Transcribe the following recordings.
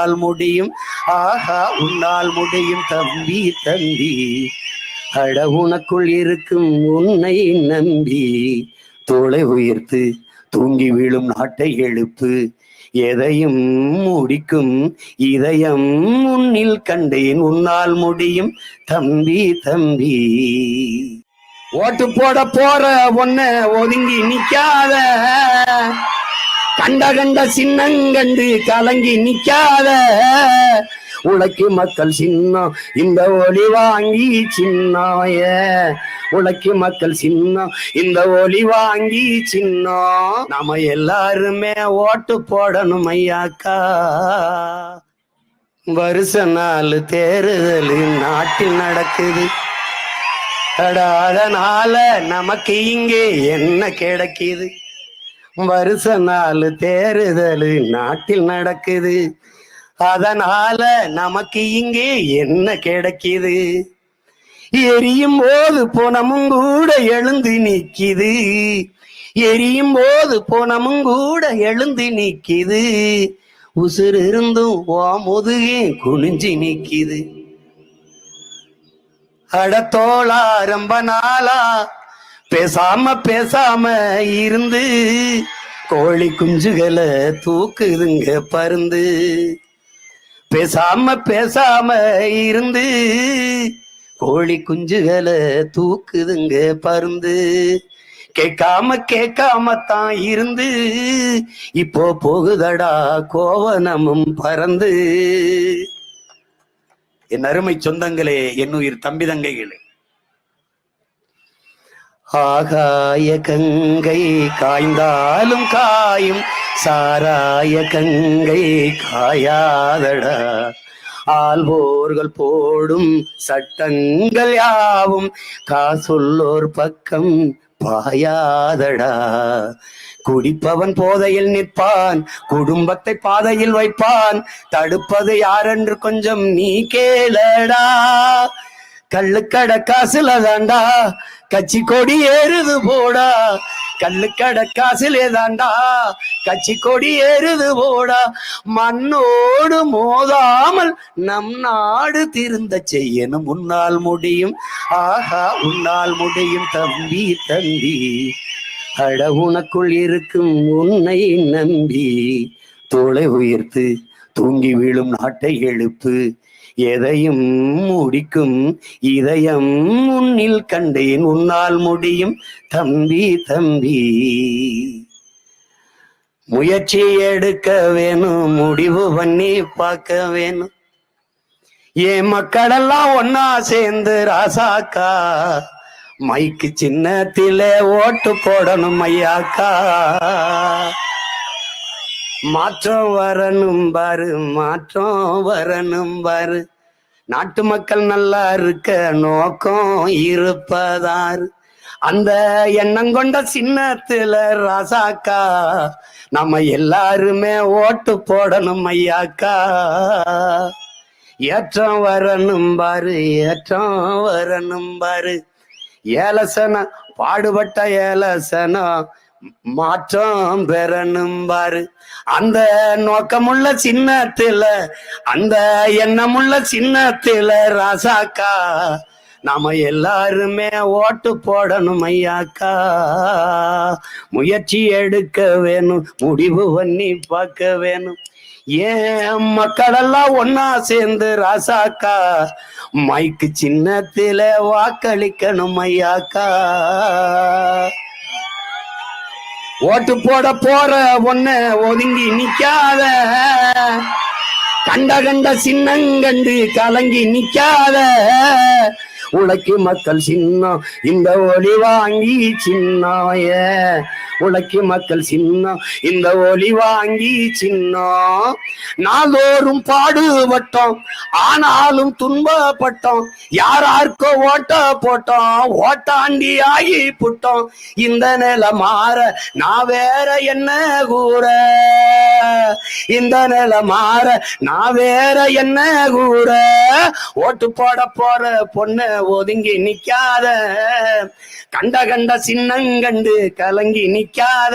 உன்னால் முடியும். ஆஹா உன்னால் முடியும் தம்பி தம்பி. அட உனக்குள் இருக்கும் உன்னை நம்பி. தோலை உயர்த்து தூங்கி விழும் நாட்டை எழுப்பு. எதையும் முடிக்கும் இதயம் உன்னில் கண்டேன். உன்னால் முடியும் தம்பி தம்பி. ஓட்டு போட போற ஒன்ன ஒதுங்கி நிக்காத. கண்ட கண்ட சின்னங்கண்டு கலங்கி நிக்காத உனக்கு மக்கள் சின்னம் இந்த ஒளி வாங்கி சின்னாய. உனக்கு மக்கள் சின்னம் இந்த ஒளி வாங்கி சின்னம். நம்ம எல்லாருமே ஓட்டு போடணும் ஐயாக்கா. வருஷ நாள் தேர்தல் நாட்டில் நடக்குது. அதனால நமக்கு இங்கே என்ன கிடைக்குது? வருஷ நாள் தேர்தல் நாட்டில் நடக்குது. அதனால நமக்கு இங்கே என்ன கிடைக்குது? எரியும் போது புனமும் கூட எழுந்து நிக்கிது எரியும் போது புனமும் கூட எழுந்து நிக்கிது உசுறு இருந்தும் ஓ முதுகே குனிஞ்சு நிக்கிது அடத்தோளா ரொம்ப நாளா பேசாம பேசாம இருந்து கோழி குஞ்சுகளை தூக்குதுங்க பருந்து. பேசாம பேசாம இருந்து கோழி குஞ்சுகளை தூக்குதுங்க பருந்து. கேட்காம கேட்காம தான் இருந்து இப்போ போகுதடா கோவனமும் பறந்து. என் அருமை சொந்தங்களே என் உயிர் தம்பி தங்கைகளே ஆகாய கங்கை காய்ந்தாலும் காயும் சாராய கங்கை காயாதடா. ஆள்வோர்கள் போடும் சட்டங்கள் யாவும் காசுள்ளோர் பக்கம் பாயாதடா. குடிப்பவன் போதையில் நிற்பான் குடும்பத்தை பாதையில் வைப்பான் தடுப்பது யாரென்று கொஞ்சம் நீ கேளடா. கள்ளுக்கட காசுல தாண்டா கட்சி கொடி ஏறுது போடா. கள்ளுக்கட காசுலே தாண்டா கட்சி கொடி ஏறுது போடா. மண்ணோடு மோதாமல் நம் நாடு திருந்த செய்யணும் உன்னால் முடியும். ஆஹா உன்னால் முடியும் தம்பி தம்பி. அட உனக்குள் இருக்கும் உன்னை நம்பி. தோலை உயர்த்து தூங்கி வீழும் நாட்டை எழுப்பு. எதையும் முடிக்கும் இதயம் உன்னில் கண்டேன் உன்னால் முடியும். தம்பி தம்பி முயற்சி எடுக்க வேணும் முடிவு பண்ணி பார்க்க வேணும். என் மக்களெல்லாம் ஒன்னா சேர்ந்து ராசாக்கா மைக்கு சின்னத்திலே ஓட்டு போடணும் ஐயாக்கா. மாற்றம் வரணும் பாரு மாற்றம் வரணும் பாரு. நாட்டு மக்கள் நல்லா இருக்க நோக்கம் இருப்பதாரு. அந்த எண்ணம் கொண்ட சின்னத்துல ராசாக்கா நம்ம எல்லாருமே ஓட்டு போடணும் ஐயாக்கா. ஏற்றம் வரணும் பாரு ஏற்றம் வரணும் பாரு. ஏலசன பாடுபட்ட ஏலசனம் மாற்றம் பெறணும் பாரு. அந்த நோக்கமுள்ள சின்னத்துல அந்த எண்ணமுள்ள சின்னத்துல ராசாக்கா நாம எல்லாருமே ஓட்டு போடணும் ஐயாக்கா. முயற்சி எடுக்க வேணும் முடிவு பண்ணி பார்க்க வேணும். ஏன் மக்களெல்லாம் ஒன்னா சேர்ந்து ராசாக்கா மைக்கு சின்னத்தில வாக்களிக்கணும் ஐயாக்கா. ஓட்டு போட போற ஒன்ன ஒதுங்கி நிக்காத. கண்ட கண்ட சின்னங்கண்டு கலங்கி நிக்காத. உனக்கு மக்கள் சின்னம். இந்த ஒளி வாங்கி சின்னாய. உனக்கு மக்கள் சின்னம். இந்த ஒளி வாங்கி சின்னம். நாளோறும் பாடுபட்டோம். ஆனாலும் துன்பப்பட்டோம். யாராருக்கோ ஓட்ட போட்டோம். ஓட்டாண்டி ஆகி புட்டோம். இந்த நிலை மாற நான் வேற என்ன கூற? இந்த நில மாற நான் வேற என்ன கூற ஓட்டு போட போற பொண்ணு ஒதுங்கி நிக்காத. கண்ட கண்ட சின்னங்கண்டு கலங்கி நிக்காத.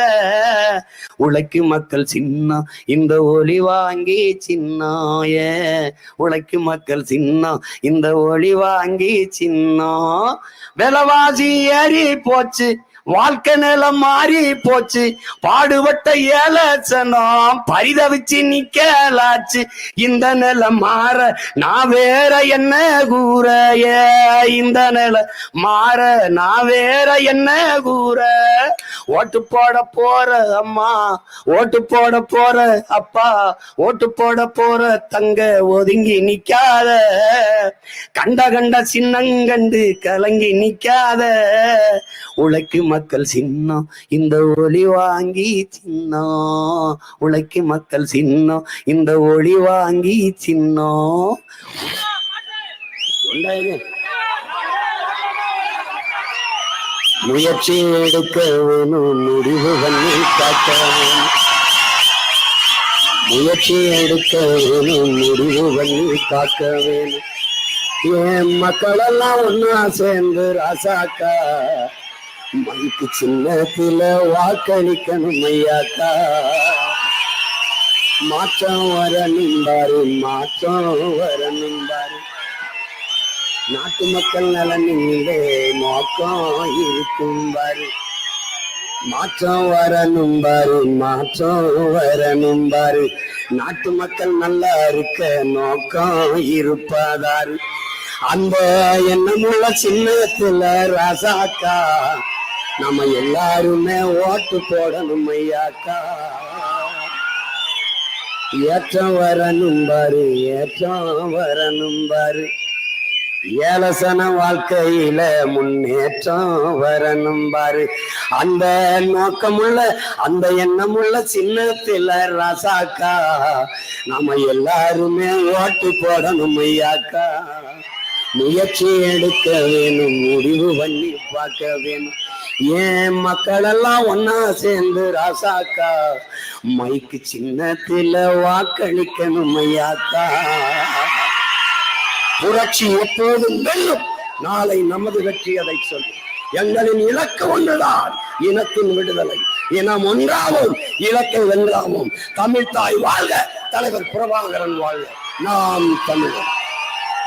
உழைக்கு மக்கள் சின்னம் இந்த ஒளி வாங்கி சின்னாய. உழைக்கு மக்கள் சின்னம் இந்த ஒளி வாங்கி சின்னம். விலவாசி ஏறி போச்சு வாழ்க்கை நிலம் மாறி போச்சு. பாடுபட்ட ஏலச்சனம் பரிதவிச்சு நிக்கலாச்சு. இந்த நிலம் மாற நான் வேற என்ன கூற ஏ இந்த நிலம் மாற நான் வேற என்ன கூற? ஓட்டு போட போற அம்மா ஓட்டு போட போற அப்பா ஓட்டு போட போற தங்க ஒதுங்கி நிக்காத. கண்ட கண்ட சின்னங்கண்டு கலங்கி நிக்காத. உழைக்கு மக்கள் சின்னம் இந்த ஒளி வாங்கி சின்னம் உழைக்கு மக்கள் சின்னம் இந்த ஒளி வாங்கி சின்னம் முயற்சி எடுக்க வேணும் முடிவு பண்ணி முயற்சி எடுக்க வேணும் முடிவு பண்ணி காக்க வேணும் என் மக்கள் எல்லாம் ஒன்னா சேர்ந்து ராசாக்கா? மைக்கு சின்னத்துல வாக்களிக்கணும் ஐயாக்கா மாற்றம் வர பாரு மாற்றம் வர பாரு நாட்டு மக்கள் நலனிலே நோக்கம் இருக்கும் பாரு. மாற்றம் வரணும் பாரு மாற்றம் வரணும் பாரு நாட்டு மக்கள் நல்லா இருக்க நோக்கம் இருப்பதாரு. அந்த எண்ணமுள்ள சின்னத்துல ராசாக்கா நம்ம எல்லாருமே ஓட்டு போடணும் ஐயாக்கா. ஏற்றம் வரணும் பாரு ஏற்றம் வரணும் பாரு. ஏலசன வாழ்க்கையில முன்னேற்றம் வரணும் பாரு. அந்த நோக்கமுள்ள அந்த எண்ணமுள்ள சின்னத்தில ராசாக்கா நாம எல்லாருமே ஓட்டு போடணும் ஐயாக்கா. முயற்சி எடுக்க வேணும் முடிவு பண்ணி பார்க்க வேணும். ஏன் மக்கள் எல்லாம் ஒன்னா சேர்ந்து ராசாக்கா? மைக்கு சின்னத்தில வாக்களிக்கணும் ஐயாக்கா. புரட்சி எப்போதும் வெல்லும். நாளை நமது வெற்றி அதை சொல்லும். எங்களின் இலக்கு ஒன்றுதான் இனத்தின் விடுதலை. இனம் ஒன்றாவும் இலக்கை வென்றாவும். தமிழ் தாய் வாழ்க தலைவர் பிரபாகரன் வாழ்க. நாம் தமிழர்.